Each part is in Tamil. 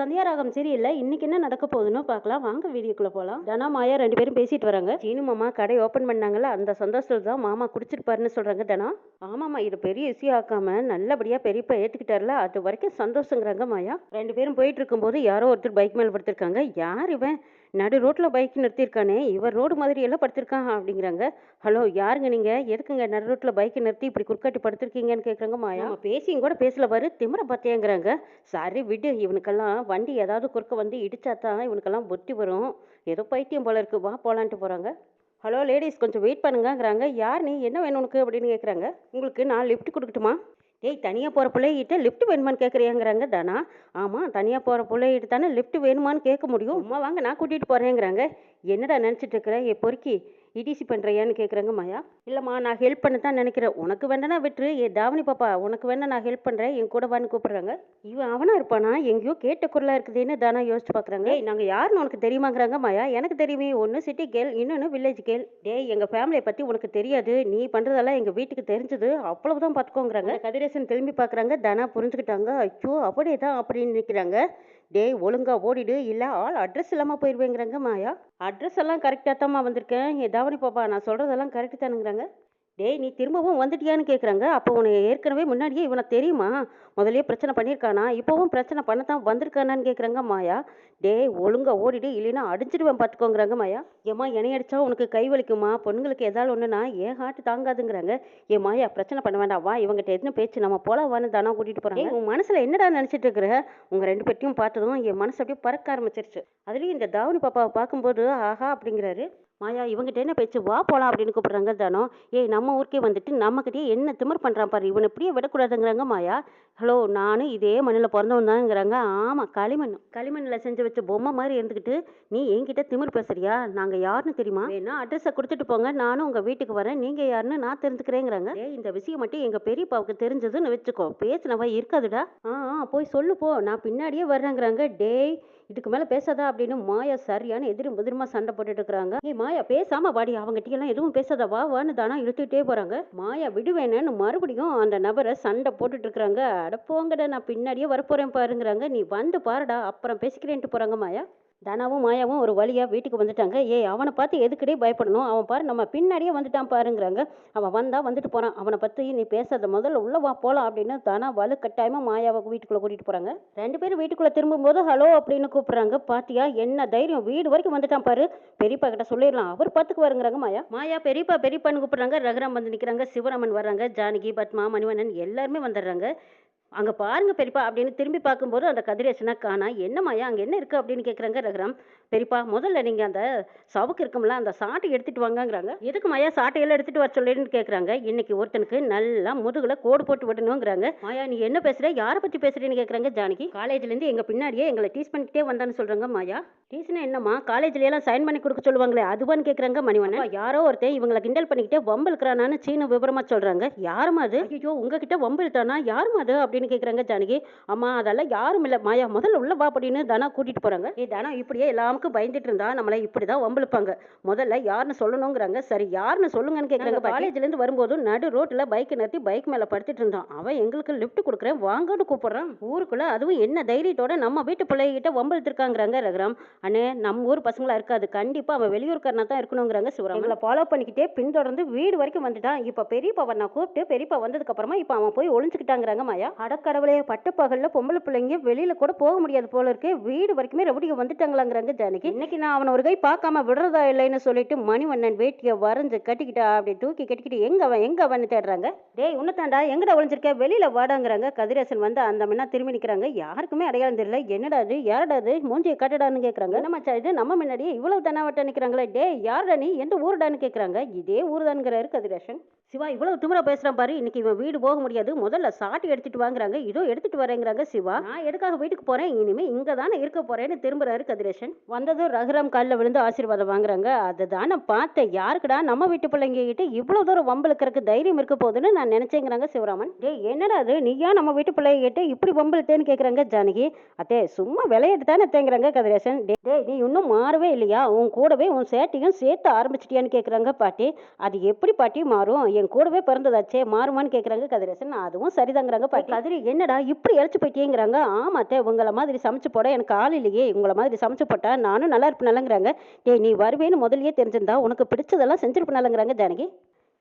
சந்தியாராகம் சரியில்லை இன்னைக்கு என்ன நடக்க போகுதுன்னு பார்க்கலாம். வாங்க வீடியோக்குள்ள போகலாம் தனா மாயா ரெண்டு பேரும் பேசிட்டு வராங்க. சீனு மாமா கடை ஓப்பன் பண்ணாங்கல்ல அந்த சந்தோஷத்தில் தான் மாமா குடிச்சிருப்பாருன்னு சொல்றாங்க தனா ஆமாம்மா இது பெரிய இஷ்யூ ஆக்காம நல்லபடியா பெரியப்பா ஏத்துக்கிட்டார்ல அது வரைக்கும் சந்தோஷங்கிறாங்க மாயா. ரெண்டு பேரும் போயிட்டு இருக்கும்போது யாரோ ஒருத்தர் பைக் மேல படுத்திருக்காங்க. யார் இவன்? நடு ரோட்ல பைக் நிறுத்தியிருக்கானே. இவர் ரோடு மாதிரி எல்லாம் படுத்திருக்கான் அப்படிங்கிறாங்க. ஹலோ யாருங்க நீங்க? எதுக்குங்க நடு ரோட்ல பைக் நிறுத்தி இப்படி குறுக்காட்டி படுத்திருக்கீங்கன்னு கேக்குறாங்க மாயா. பேசியும் கூட பேசல பாரு திமிர பாத்தியாங்கிறாங்க. சாரி விடு இவனுக்கெல்லாம் வண்டி ஏதாவது குறுக்க வந்து இடிச்சா தான் இவனுக்கெல்லாம் புத்தி வரும். ஏதோ பைத்தியம் போல இருக்கு. வா போலான்ட்டு போகிறாங்க ஹலோ லேடிஸ் கொஞ்சம் வெயிட் பண்ணுங்கிறாங்க யார் நீ? என்ன வேணும் உனக்கு? அப்படின்னு கேட்குறாங்க உங்களுக்கு நான் லிஃப்ட் கொடுக்கட்டுமா? டேய் தனியாக போகிற பிள்ளைகிட்ட லிஃப்ட் வேணுமான்னு கேட்குறியாங்கிறாங்க தானா. ஆமாம் தனியாக போகிற பிள்ளைகிட்ட தானே லிஃப்ட் வேணுமான்னு கேட்க முடியும். அம்மா வாங்க நான் கூட்டிகிட்டு போகிறேங்கிறாங்க என்னடா நினச்சிட்டு இருக்கிறேன் என் பொறுக்கி இடிசி பண்ணுறியான்னு கேட்குறாங்க மாயா. இல்லைம்மா நான் ஹெல்ப் பண்ண தான் நினைக்கிறேன். உனக்கு வேண்டனா விட்டுரு. ஏ தாவணி பாப்பா உனக்கு வேணா நான் ஹெல்ப் பண்ணுறேன் என் கூட வான்னு கூப்பிட்றாங்க. இவன் அவனா இருப்பானா? எங்கேயோ கேட்ட குரலாக இருக்குதுன்னு தானா யோசிச்சு பார்க்குறாங்க ஏய் நாங்கள் யாருன்னு உனக்கு தெரியுமாங்கிறாங்க மாயா. எனக்கு தெரியுமே ஒன்று சிட்டி கேள் இன்னொன்று வில்லேஜ் கேள். டேய் எங்கள் ஃபேமிலியை பற்றி உனக்கு தெரியாது. நீ பண்ணுறதெல்லாம் எங்கள் வீட்டுக்கு தெரிஞ்சது. அவ்வளவுதான் பார்த்துக்கோங்கிறாங்க கதிரேசன் திரும்பி பார்க்குறாங்க தானா புரிஞ்சுக்கிட்டாங்க. ஐயோ அப்படியே தான் அப்படின்னு நிற்கிறாங்க டேய் ஒழுங்கா ஓடிடு இல்லை ஆள் அட்ரஸ் இல்லாமல் போயிடுவேங்கிறாங்க மாயா. அட்ரஸ் எல்லாம் கரெக்டாக தாம்மா வந்திருக்கேன். ஏ தாவணி பாப்பா நான் சொல்கிறதெல்லாம் கரெக்டு தானுங்கிறாங்க. டேய் நீ திரும்பவும் வந்துட்டியான்னு கேட்குறாங்க அப்போ உனக்கு ஏற்கனவே முன்னாடியே இவனை தெரியுமா? முதலே பிரச்சனை பண்ணியிருக்கானா? இப்போவும் பிரச்சனை பண்ணத்தான் வந்திருக்கானான்னு கேட்குறாங்க மாயா. டேய் ஒழுங்காக ஓடிடு இல்லைன்னா அடிச்சிடுவேன் பார்த்துக்கோங்கிறாங்க மாயா. ஏம்மா என்னை அடித்தா உனக்கு கை வலிக்குமா? பொண்ணுங்களுக்கு ஏதாவது ஒன்றுனா ஏன் ஹார்ட் தாங்காதுங்கிறாங்க? ஏ மாயா பிரச்சனை பண்ண வேண்டாம். வா இவங்ககிட்ட எதுவும் பேச்சு? நம்ம போல வான்னு தானா கூட்டிகிட்டு போகிறாங்க உன் மனசில் என்னடா நினச்சிட்டு இருக்கிற? உங்கள் ரெண்டு பேர்த்தையும் பார்த்ததும் என் மனசு அப்படியே பறக்க ஆரம்பிச்சிருச்சு. அதுலேயும் இந்த தாவணி பாப்பாவை பார்க்கும்போது ஆஹா அப்படிங்கிறாரு. மாயா இவங்ககிட்ட என்ன பேச்சு? வா போகலாம் அப்படின்னு கூப்பிட்றாங்க தானோ ஏய் நம்ம ஊருக்கே வந்துட்டு நம்மக்கிட்டே என்ன திமிர் பண்ணுறான் பாரு இவனை இப்படியே விடக்கூடாதுங்கிறாங்க மாயா. ஹலோ நானும் இதே மண்ணில் பிறந்தவன் தான்ங்கிறாங்க ஆமாம் களிமண் களிமண்ணில் செஞ்சு வச்ச பொம்மை மாதிரி இருந்துக்கிட்டு நீ என்கிட்ட திமிர் பேசுறியா? நாங்கள் யாருன்னு தெரியுமா? வேணா அட்ரஸை கொடுத்துட்டு போங்க. நானும் உங்கள் வீட்டுக்கு வரேன். நீங்கள் யாருன்னு நான் தெரிஞ்சுக்கிறேங்கிறாங்க. ஏ இந்த விஷயம் மட்டும் எங்கள் பெரியப்பாவுக்கு தெரிஞ்சதுன்னு வச்சுக்கோ. பேசினவா இருக்காதுடா. ஆ ஆ போய் சொல்லு போ. நான் பின்னாடியே வர்றேங்கிறாங்க. டேய் இதுக்கு மேலே பேசாதா அப்படின்னு மாயா சரியான எதிரும் புதிரமா சண்டை போட்டுட்டு இருக்கிறாங்க. ஏ மாயா பேசாம வாடி அவங்க எல்லாம் எதுவும் பேசாத வா வான்னு தானா இழுத்துட்டே போறாங்க. மாயா விடுவேனேன்னு மறுபடியும் அந்த நபரை சண்டை போட்டுட்டு இருக்கிறாங்க. அட போங்கட நான் பின்னாடியே வரப்போறேன் பாருங்கிறாங்க. நீ வந்து பாருடா அப்புறம் பேசிக்கிறேன்ட்டு போறாங்க மாயா. தனாவும் மாயாவும் ஒரு வழியாக வீட்டுக்கு வந்துட்டாங்க. ஏய் அவனை பார்த்து எதுக்கடே பயப்படணும்? அவன் பாரு நம்ம பின்னாடியே வந்துட்டான் பாருங்கிறாங்க. அவன் வந்தால் வந்துட்டு போறான். அவனை பற்றி நீ பேசுறது முதல்ல உள்ளே வா போகலாம் அப்படின்னு தானா வலு கட்டாயமாக மாயாவை வீட்டுக்குள்ளே கூட்டிகிட்டு போகிறாங்க ரெண்டு பேரும் வீட்டுக்குள்ளே திரும்பும்போது ஹலோ அப்படின்னு கூப்பிட்றாங்க. பாத்தியா என்ன தைரியம்? வீடு வரைக்கும் வந்துட்டான் பாரு. பெரியப்பா கிட்ட சொல்லிடலாம். அவர் பார்த்துக்கு வருங்கிறாங்க மாயா. மாயா பெரியப்பா பெரியப்பான்னு கூப்பிட்றாங்க. ரகுராம் வந்து நிற்கிறாங்க சிவராமன் வர்றாங்க. ஜானகி பத்மா மணிவண்ணன் எல்லாருமே வந்துடுறாங்க. அங்கே பாருங்க பெரியப்பா அப்படின்னு திரும்பி பார்க்கும்போது அந்த கதிரேசனை காணா என்னம்மாயா அங்கே என்ன இருக்குது அப்படின்னு கேட்குறாங்க ரகுராம். பெரியப்பா முதல்ல நீங்கள் அந்த சவுக்கு இருக்கும்ல அந்த சாட்டை எடுத்துட்டு வாங்கங்கிறாங்க. எதுக்கு மாயா சாட்டையெல்லாம் எடுத்துட்டு வர சொல்லுன்னு கேட்குறாங்க இன்னைக்கு ஒருத்தனுக்கு நல்லா முதுகுல கோடு போட்டு விடணுங்கிறாங்க. மாயா நீ என்ன பேசுகிற யாரை பற்றி பேசுறேன்னு கேட்குறாங்க ஜானகி. காலேஜ்லேருந்து எங்கள் பின்னாடியே எங்களை டீஸ் பண்ணிக்கிட்டே வந்தான்னு சொல்கிறாங்க மாயா. டீஸ்னா என்னம்மா? காலேஜ்ல சைன் பண்ணி கொடுக்க சொல்லுவாங்களே அதுவான்னு கேட்குறாங்க மணிவண்ணன். யாரோ ஒருத்தன் இவங்களை கிண்டல் பண்ணிக்கிட்டே வம்பு இருக்கிறானான்னு சீன விவரமாக சொல்கிறாங்க யாரும் அது? ஐயோ உங்ககிட்ட வம்பு இழுத்தானா? யாருமா அது? அப்படின்னு கேட்குறாங்க ஜானகி. அம்மா அதெல்லாம் யாரும் இல்லை. மாயா முதல்ல உள்ள வா அப்படின்னு தனா கூட்டிட்டு போறாங்க. ஏ தனா இப்படியே எல்லாமுக்கும் பயந்துட்டு இருந்தா நம்மளை இப்படிதான் வம்பிழுப்பாங்க. முதல்ல யாருன்னு சொல்லணுங்கிறாங்க. சரி யாருன்னு சொல்லுங்கன்னு கேட்குறாங்க காலேஜ்ல இருந்து வரும்போது நடு ரோட்ல பைக் நிறுத்தி பைக் மேல படுத்துட்டு இருந்தான். அவன் எங்களுக்கு லிஃப்ட் கொடுக்குறேன் வாங்கன்னு கூப்பிடுறான். ஊருக்குள்ள அதுவும் என்ன தைரியத்தோட நம்ம வீட்டு பிள்ளைகிட்ட வம்பிழுத்திருக்காங்கிறாங்க ரகுராம். அண்ணே நம்ம ஊர் பசங்களா இருக்காது. கண்டிப்பா அவன் வெளியூர்காரனா தான் இருக்கணுங்கிறாங்க சிவராமன். ஃபாலோ பண்ணிக்கிட்டே பின்தொடர்ந்து வீடு வரைக்கும் வந்துட்டான். இப்ப பெரியப்பா நான் கூப்பிட்டு பெரியப்பா வந்ததுக்கு அப்புறமா இப்ப அவன் போய் ஒளிஞ்சுக்கிட்டாங்கிறாங்க மாயா. அடக்கடவுளே பகலில் பொம்பளை பிள்ளைங்க வெளியில் கூட போக முடியாது போல இருக்கு. வீடு வரைக்குமே ரவுடிங்க வந்துட்டாங்களாங்கிறாங்க ஜானகி. இன்னைக்கு நான் அவனை ஒரு கை பார்க்காம விடுறதா இல்லைன்னு சொல்லிட்டு மணிவண்ணன் வேட்டியை வரைஞ்சு கட்டிக்கிட்டா அப்படி தூக்கி கட்டிக்கிட்டு எங்க அவன் எங்க அவன் தேடுறாங்க. டேய் உன்னதாண்டா எங்கடா ஒளிஞ்சிருக்க? வெளியில வாடாங்கிறாங்க. கதிரேசன் வந்து அந்த மண்ணா திரும்பி நிற்கிறாங்க யாருக்குமே அடையாளம் தெரியல. என்னடா இது யாரடா இது? மூஞ்சியை கட்டடான்னு கேட்குறாங்க நம்ம இது? நம்ம முன்னாடியே இவ்வளவு தனாவட்ட நிற்கிறாங்களே டே யாருடா நீ? எந்த ஊருடான்னு கேட்குறாங்க இதே ஊருதான்ங்கிறாரு கதிரேசன். சிவா இவ்வளவு திமிரா பேசுறான் பாரு. இன்னைக்கு இவன் வீடு போக முடியாது. முதல்ல சாட்டி எடுத்துட்டு வாங்குறாங்க இதோ எடுத்துட்டு வரேங்கிறாங்க சிவா. நான் எதுக்காக வீட்டுக்கு போறேன்? இனிமே இங்க தானே இருக்க போறேன்னு திரும்புறாரு கதிரேஷன் வந்ததும் ரகுராம் காலில் விழுந்து ஆசீர்வாதம் வாங்குறாங்க. அதுதான் தானே பார்த்தேன். யாருக்குடா நம்ம வீட்டு பிள்ளைங்க கிட்ட இவ்வளவு தூரம் வம்பளுக்கிறதுக்கு தைரியம் இருக்க போகுதுன்னு நான் நினைச்சேங்கிறாங்க சிவராமன். டே என்னடா அது? நீயா நம்ம வீட்டு பிள்ளைங்க கிட்ட இப்படி வம்பளுத்தேன்னு கேக்குறாங்க ஜானகி. அத்தே சும்மா விளையாட்டு தானே தேங்குறாங்க கதிரேசன். டேய் நீ இன்னும் மாறவே இல்லையா? உன் கூடவே உன் சேட்டையும் சேர்த்து ஆரம்பிச்சிட்டியான்னு கேக்குறாங்க பாட்டி. அது எப்படி பாட்டி மாறும்? என் கூடவே பிறந்ததாச்சே மாறுமான்னு கேக்குறாங்க கதிரேசன். அதுவும் சரிதாங்கிறாங்க பாட்டி. மாதிரி என்னடா இப்படி இழைச்சி போயிட்டேங்கிறாங்க? ஆமாத்தே உங்களை மாதிரி சமைச்சு போட எனக்கு ஆள் இல்லையே. உங்களை மாதிரி சமைச்சு போட்டா நானும் நல்லா இருப்பேனலங்கிறாங்க டேய் நீ வருவேன்னு முதல்லயே தெரிஞ்சிருந்தா உனக்கு பிடிச்சதெல்லாம் செஞ்சிருப்பேனலங்கிறாங்க ஜானகி.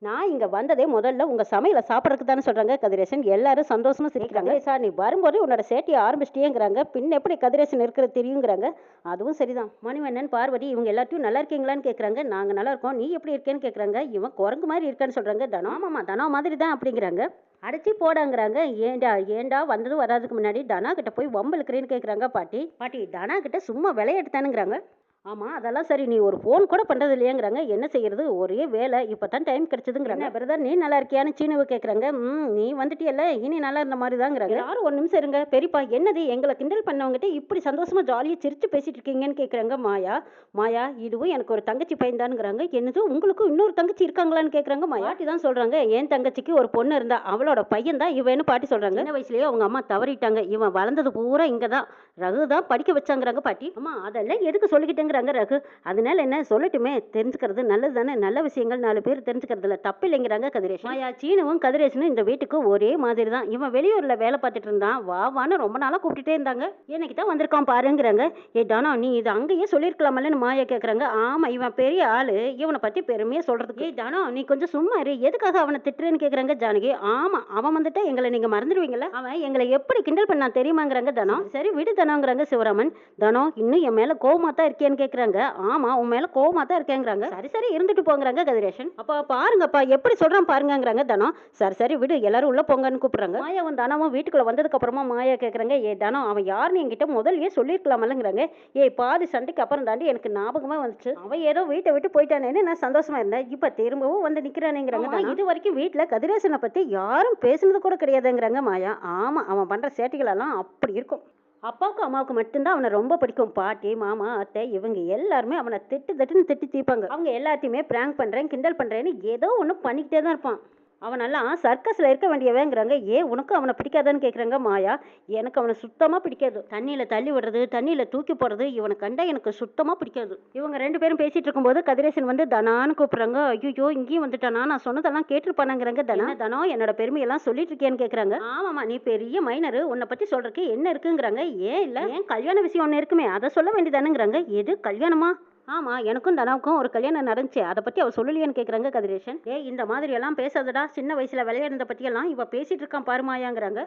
நான் இங்கே வந்ததே முதல்ல உங்கள் சமையலை சாப்பிட்றதுக்கு தானே சொல்கிறாங்க கதிரேசன் எல்லாரும் சந்தோஷமாக சிரிக்கிறாங்க. சார் நீ வரும்போது உன்னோட சேட்டியை ஆரம்பிச்சிட்டேங்கிறாங்க. பின் எப்படி கதிரேசன் இருக்கிறது தெரியுங்கிறாங்க? அதுவும் சரிதான். மணிவண்ணன் பார்வதி இவங்க எல்லாத்தையும் நல்லா இருக்கீங்களான்னு கேட்குறாங்க நாங்கள் நல்லா இருக்கோம். நீ எப்படி இருக்கேன்னு கேட்குறாங்க இவன் குரங்கு மாதிரி இருக்கான்னு சொல்கிறாங்க தனம் தனோ மாதிரி தான் அப்படிங்கிறாங்க. அடைச்சி போடாங்கிறாங்க. ஏண்டா ஏண்டா வந்ததும் வராதுக்கு முன்னாடி தனா கிட்ட போய் வம்பளுக்குறேன்னு கேட்குறாங்க பாட்டி. பாட்டி தனா கிட்ட சும்மா விளையாட்டு தானுங்கிறாங்க ஆமாம் அதெல்லாம் சரி நீ ஒரு ஃபோன் கூட பண்ணுறது இல்லையாங்கிறாங்க. என்ன செய்யறது? ஒரே வேலை. இப்போ தான் டைம் கிடச்சிதுங்கிறாங்க. பிரதர் நீ நல்லா இருக்கியான்னு சீனுவை கேட்குறாங்க ம் நீ வந்துட்டியல்ல. இனி நல்லா இருந்த மாதிரி தாங்கிறாங்க யாரும் ஒரு நிமிஷம் இருங்க. பெரியப்பா என்னது? எங்களை கிண்டல் பண்ணவங்ககிட்ட இப்படி சந்தோஷமா ஜாலியாக சிரிச்சு பேசிட்டு இருக்கீங்கன்னு கேட்குறாங்க மாயா மாயா இதுவும் எனக்கு ஒரு தங்கச்சி பையன்தானுங்கிறாங்க. என்னது? உங்களுக்கும் இன்னொரு தங்கச்சி இருக்காங்களான்னு கேட்குறாங்க மாயாட்டி தான் சொல்கிறாங்க என் தங்கச்சிக்கு ஒரு பொண்ணு இருந்தா அவளோட பையன் தான் இவன்னு பாட்டி சொல்கிறாங்க சின்ன வயசுலயே அவங்க அம்மா தவறிட்டாங்க. இவன் வளர்ந்தது பூரா இங்கே தான் ரகு தான் படிக்க வச்சாங்கிறாங்க பாட்டி. அம்மா அதெல்லாம் எதுக்கு சொல்லிக்கிட்டேங்கிறாங்க ரகு. அதனால என்ன? சொல்லட்டுமே. தெரிஞ்சுக்கிறது நல்லது தானே நல்ல விஷயங்கள் நாலு பேர் தெரிஞ்சுக்கிறதுல தப்பு இல்லைங்கிறாங்க கதிரேஷ். மாயா சீனுவும் கதிரேஷனும் இந்த வீட்டுக்கு ஒரே மாதிரி தான் இவன் வெளியூர்ல வேலை பார்த்துட்டு இருந்தான். வா வான்னு ரொம்ப நாளா கூப்பிட்டுட்டே இருந்தாங்க. என்னைக்கு தான் வந்திருக்கான் பாருங்கிறாங்க. ஏ தானோ நீ இது அங்கேயே சொல்லியிருக்கலாமல்லன்னு மாயா கேட்குறாங்க ஆமா இவன் பெரிய ஆளு. இவனை பத்தி பெருமையா சொல்றதுக்கு. ஏய் தானோ நீ கொஞ்சம் சும்மா இரு. எதுக்காக அவனை திட்டுறேன்னு கேட்குறாங்க ஜானகி. ஆமா அவன் வந்துட்டா எங்களை நீங்க மறந்துடுவீங்களா அவன் எங்களை எப்படி கிண்டல் பண்ணா தெரியுமாங்கிறாங்க தனோ சரி விடு தனோங்கிறாங்க சிவராமன். தனோ இன்னும் என் மேல கோவமா தான் இருக்கேன்னு கேக்குறாங்க. ஆமா உன் மேல கோவமா தான் இருக்கேங்கிறாங்க. சரி சரி இருந்துட்டு போங்கிறாங்க கதிரேஷன். அப்ப பாருங்கப்பா எப்படி சொல்றான் பாருங்கங்கிறாங்க தனோ. சரி சரி விடு எல்லாரும் உள்ள போங்கன்னு கூப்பிடுறாங்க. மாயாவும் தனமும் வீட்டுக்குள்ள வந்ததுக்கு அப்புறமா மாயா கேக்குறாங்க ஏ தனோ அவன் யாருன்னு என்கிட்ட முதல்லயே சொல்லியிருக்கலாமல்லங்கிறாங்க ஏய் பாதி சண்டைக்கு அப்புறம் தாண்டி எனக்கு ஞாபகமா வந்துச்சு. அவன் ஏதோ வீட்டை விட்டு போயிட்டானேன்னு நான் சந்தோஷமா இருந்தேன். இப்ப திரும்பவும் வந்து நிக்கிறானேங்கிறாங்க இது வரைக்கும் வீட்டுல கதிரேசனை பத்தி யாரும் பேசுனது கூட கிடையாதுங்கிறாங்க மாயா. ஆமா அவன் பண்ற சேட்டைகள் எல்லாம் அப்படி இருக்கும். அப்பாவுக்கும் அம்மாவுக்கு மட்டும்தான் அவனை ரொம்ப பிடிக்கும். பாட்டி மாமா அத்தை இவங்க எல்லாருமே அவனை திட்டு தட்டுன்னு திட்டி தீப்பாங்க அவங்க எல்லாத்தையுமே பிராங்க் பண்றேன் கிண்டல் பண்றேன்னு ஏதோ ஒன்று பண்ணிக்கிட்டே தான் இருப்பான். அவனெல்லாம் சர்க்கஸில் இருக்க வேண்டியவங்கிறாங்க. ஏன் உனக்கும் அவனை பிடிக்காதான்னு கேட்குறாங்க மாயா? எனக்கு அவனை சுத்தமாக பிடிக்காது. தண்ணியில் தள்ளி விடுறது தண்ணியில் தூக்கி போடுறது இவனை கண்டா எனக்கு சுத்தமாக பிடிக்காது. இவங்க ரெண்டு பேரும் பேசிட்டு இருக்கும்போது கதிரேசன் வந்து தனான்னு கூப்பிட்றாங்க. ஐயோ இங்கேயும் வந்துட்டானா? நான் சொன்னதெல்லாம் கேட்டிருப்பானாங்கிறாங்க தனா. தனோ? என்னோட பெருமையெல்லாம் சொல்லிட்டு இருக்கியான்னு கேட்குறாங்க ஆமாம்மா நீ பெரிய மைனரு உன்னை பற்றி சொல்றதுக்கு என்ன இருக்குங்கிறாங்க? ஏன் இல்லை? ஏன் கல்யாண விஷயம் ஒன்று இருக்குமே. அதை சொல்ல வேண்டியதானுங்கிறாங்க. எது கல்யாணமா? ஆமா எனக்கும் தனாவுக்கும் ஒரு கல்யாணம் நடந்துச்சு. அதை பத்தி அவ சொல்லலையான்னு கேக்குறாங்க கதிரேஷன் ஏய் இந்த மாதிரி எல்லாம் பேசாதடா. சின்ன வயசுல விளையாடுறத பத்தி எல்லாம் இவ பேசிட்டு இருக்கான் பாருமாயாங்கிறாங்க.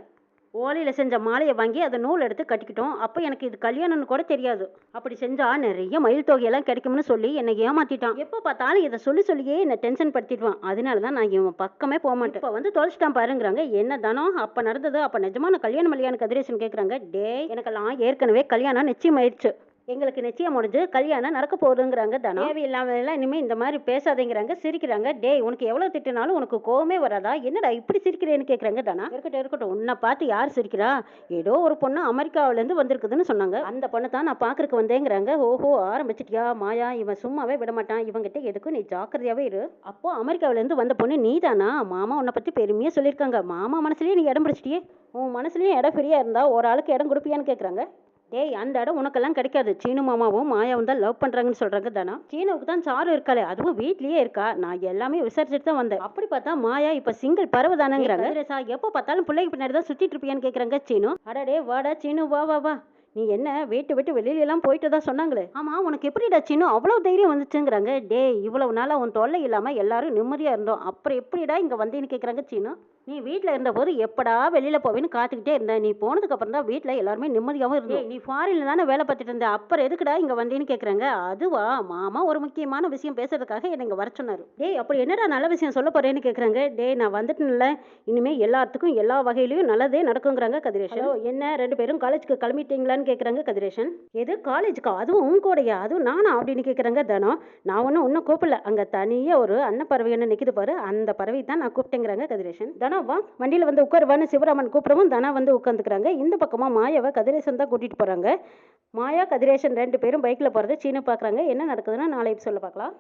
ஓலையில செஞ்ச மாலையை வாங்கி அதை நூல் எடுத்து கட்டிக்கிட்டோம். அப்போ எனக்கு இது கல்யாணம்னு கூட தெரியாது. அப்படி செஞ்சா நிறைய மயில் தொகையெல்லாம் கிடைக்கும்னு சொல்லி என்னை ஏமாத்திட்டான். எப்போ பார்த்தாலும் இதை சொல்லி சொல்லியே என்னை டென்ஷன் படுத்திடுவான். அதனால தான் நான் இவன் பக்கமே போக மாட்டேன். இப்போ வந்து தொலைச்சிட்டான் பாருங்கிறாங்க. என்ன தனம்? அப்போ நடந்தது அப்போ நிஜமான கல்யாணம் இல்லையான்னு கதிரேசன் கேட்குறாங்க டே எனக்கெல்லாம் ஏற்கனவே கல்யாணம் நிச்சயம் ஆயிடுச்சு எங்களுக்கு நிச்சயம் முடிஞ்சு கல்யாணம் நடக்க போகுதுங்கிறாங்க தனம். தேவையில்லாம எல்லாம் இனிமே இந்த மாதிரி பேசாதேங்கிறாங்க சிரிக்கிறாங்க. டேய் உனக்கு எவ்வளவு திட்டினாலும் உனக்கு கோவமே வராதா? என்னடா இப்படி சிரிக்கிறேன்னு கேக்குறாங்க தனா இருக்கட்டும் இருக்கட்டும். உன்னை பார்த்து யார் சிரிக்கிறா? ஏதோ ஒரு பொண்ணு அமெரிக்காவுல இருந்து வந்திருக்குதுன்னு சொன்னாங்க. அந்த பொண்ணை தான் நான் பாக்குறதுக்கு வந்தேங்கிறாங்க. ஓஹோ ஆரம்பிச்சிட்டியா? மாயா இவன் சும்மாவே விட மாட்டான். இவங்கிட்ட எதுக்கும் நீ ஜாக்கிரதையாவே இரு. அப்போ அமெரிக்காவுல இருந்து வந்த பொண்ணு நீதானா மாமா உன்னை பத்தி பெருமையா சொல்லியிருக்காங்க. மாமா மனசுலயே நீ இடம் பிடிச்சிட்டியே. உன் மனசுலயும் இடம் ஃப்ரீயா இருந்தா ஒரு ஆளுக்கு இடம் கொடுப்பியான்னு கேக்குறாங்க. டேய் அந்த இடம் உனக்கெல்லாம் கிடைக்காது. சீனு மாமாவும் மாயாவும் தான் லவ் பண்ணுறாங்கன்னு சொல்கிறாங்க தானா. சீனுவுக்கு தான் சாரு இருக்காளே. அதுவும் வீட்லேயே இருக்கா? நான் எல்லாமே விசாரிச்சுட்டு தான் வந்தேன். அப்படி பார்த்தா மாயா இப்போ சிங்கிள் பறவை தானேங்கிறாங்க. சா எப்போ பார்த்தாலும் பிள்ளைக்கு பின்னாடி தான் சுற்றிட்டு இருப்பியான்னு கேட்குறாங்க சீனு. அடடே வாடா சீனு வா வா வா. நீ என்ன வீட்டு விட்டு வெளியிலலாம் போயிட்டு தான் சொன்னாங்களே? ஆமாம் உனக்கு எப்படிடா சின்ன அவ்வளோ தைரியம் வந்துச்சுங்கிறாங்க. டேய் இவ்வளவு நாளாக உன் தொல்லை இல்லாமல் எல்லாரும் நிம்மதியாக இருந்தோம். அப்புறம் எப்படிடா இங்கே வந்தேன்னு கேட்குறாங்க சீனு. நீ வீட்டில் இருந்தபோது எப்படா வெளியில போவேன்னு காத்துக்கிட்டே இருந்த நீ போனதுக்கு அப்புறம் தான் வீட்டில் எல்லாருமே நிம்மதியாகவும் இருந்தேன் நீ ஃபாரின்ல தானே வேலை பார்த்துட்டு இருந்த? அப்புறம் எதுக்குடா இங்க வந்தேன்னு கேக்குறாங்க? அதுவா? மாமா ஒரு முக்கியமான விஷயம் பேசுறதுக்காக என்னை இங்க வர சொன்னாரு. டேய் அப்படி என்னடா நல்ல விஷயம் சொல்ல போறேன்னு கேக்குறாங்க? டேய் நான் வந்துட்டேன்ல. இனிமே எல்லாத்துக்கும் எல்லா வகையிலயும் நல்லதே நடக்குங்கிறாங்க கதிரேஷன். என்ன? ரெண்டு பேரும் காலேஜுக்கு கிளம்பிட்டீங்களான்னு கேக்குறாங்க கதிரேஷன். எது காலேஜுக்கா? அதுவும் உன் கூடயா? அதுவும் நானா அப்படின்னு கேக்குறாங்க தனம். நான் ஒன்றும் இன்னும் கூப்பிடல. அங்க தனியா ஒரு அன்ன பறவை என்ன நிக்குது பாரு. அந்த பறவை தான் நான் கூப்பிட்டேங்கிறாங்க கதிரேஷன். தனா வா வண்டியில் வந்து உட்காருவான்னு சிவராமன் கூப்பிடவும் தனா வந்து உட்காந்துக்கிறாங்க இந்த பக்கமா மாயாவை கதிரேசன் தான் கூட்டிகிட்டு போகிறாங்க மாயா கதிரேசன் ரெண்டு பேரும் பைக்கில் போறது சீனை பார்க்குறாங்க என்ன நடக்குதுன்னா நாளை சொல்ல பார்க்கலாம்.